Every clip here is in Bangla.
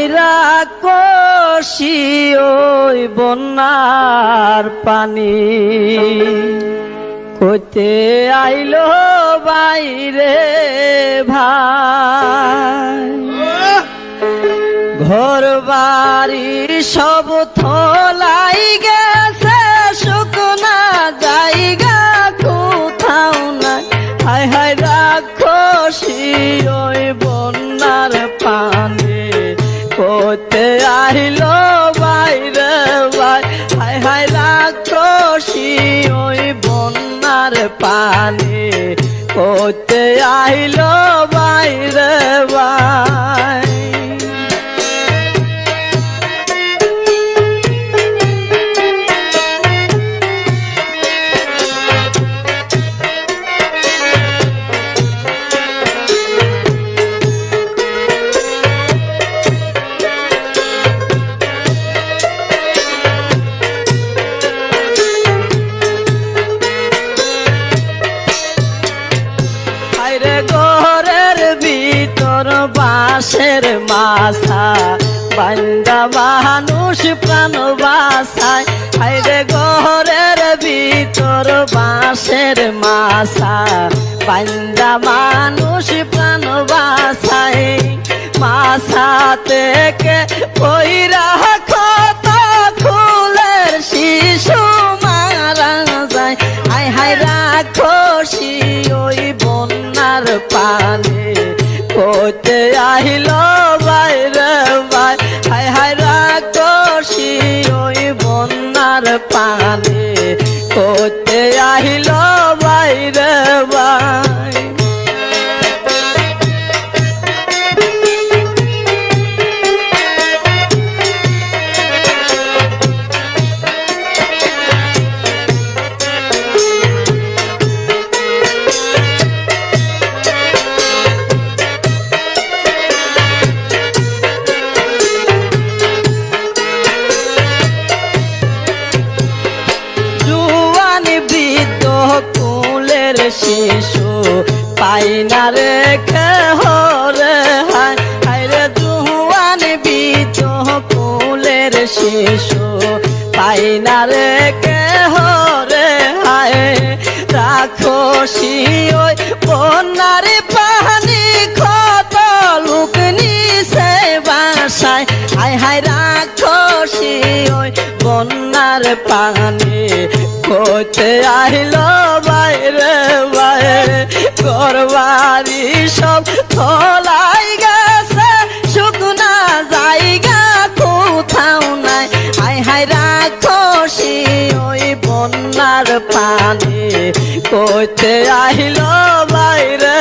কইরা কষি ওই বন্যার পানি। কইতে আইল বাইরে ভাই। ঘর বাড়ি সব থলাই গেছে, শুকনা জায়গা পানে করতে আহিল আইরে ঘরের ভিতর বাঁশের মাথা। বান্দা মানুষ প্রাণ বাসায় আইরে ঘরের ভিতর বাঁশের মাথা। বান্দা মানুষ প্রাণ বাসায় মাথা থেকে পইরা পানে করতে আহিল শিশু, পাই না রেখে হরে হায়। হায় রে দুহান বিচ কুলের শিশু, পাই না হায়। রাখো শিওই বন্যার বন্যার পানি কোতে আহিল বাইরে বাইরে। ঘরবাড়ি সব থলাই গেছে, শুকনা জায়গা কোথাও নাই। হায় হায় রাখসি ওই বন্যার পানি। কোতে আহিল বাইরে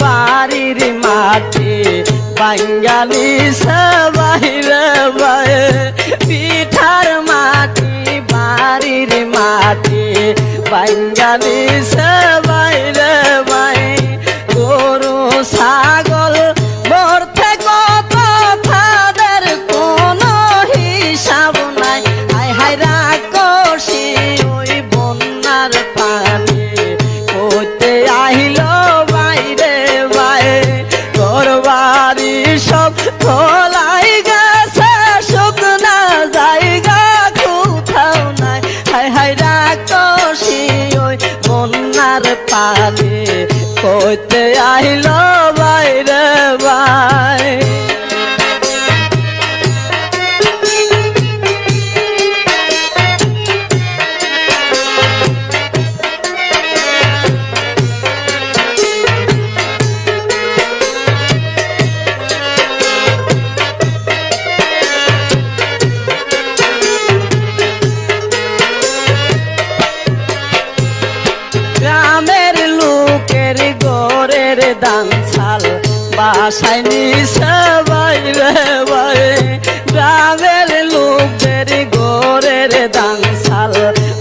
বাড়ির মাটি বাঙালি সবাইরে বায়ে পিঠার মাটি বাড়ির মাটি বাঙালি সবাইরে রাখসি ওই বন্যার পানি করতে আহিল বাইরে বাই বাসায় নিছে বাইরে বাইরে গ্রামের লোকদের গোরের দানসাল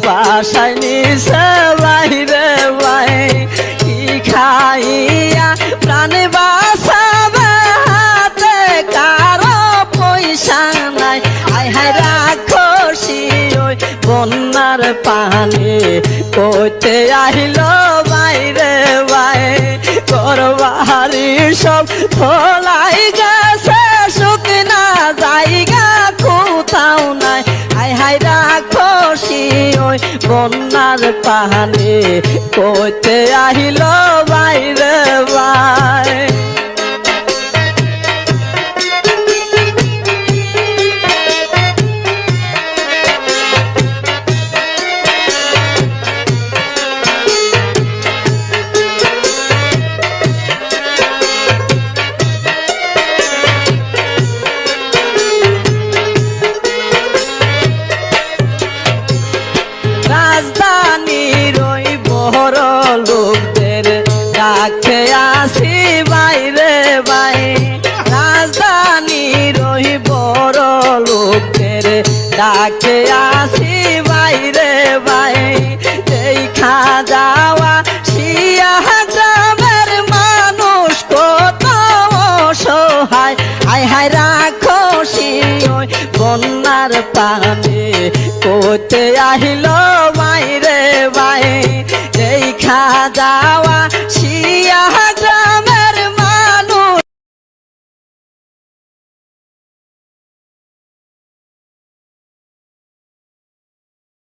বাসায় নিছে বাইরে বাই কি খাইয়া প্রাণ বাসাবে হাতে? কারও পয়সা নাই। ওই বন্যার পানি কইতে আহিল বাইরে করবাহারি সব ফলাই গেছে, শুকনা জায়গা কোথাও নাই। হাই হাই রাখসি ওই বন্যার পানি কইতে আহিল বাইরে বাই। ডাকে আসি বাইরে বাই রাজধানীর ওই বড় লোকদের ডাকে আসি বাইরে বাই রাখো ওই বন্যার পানি। কোতে আহিল যাও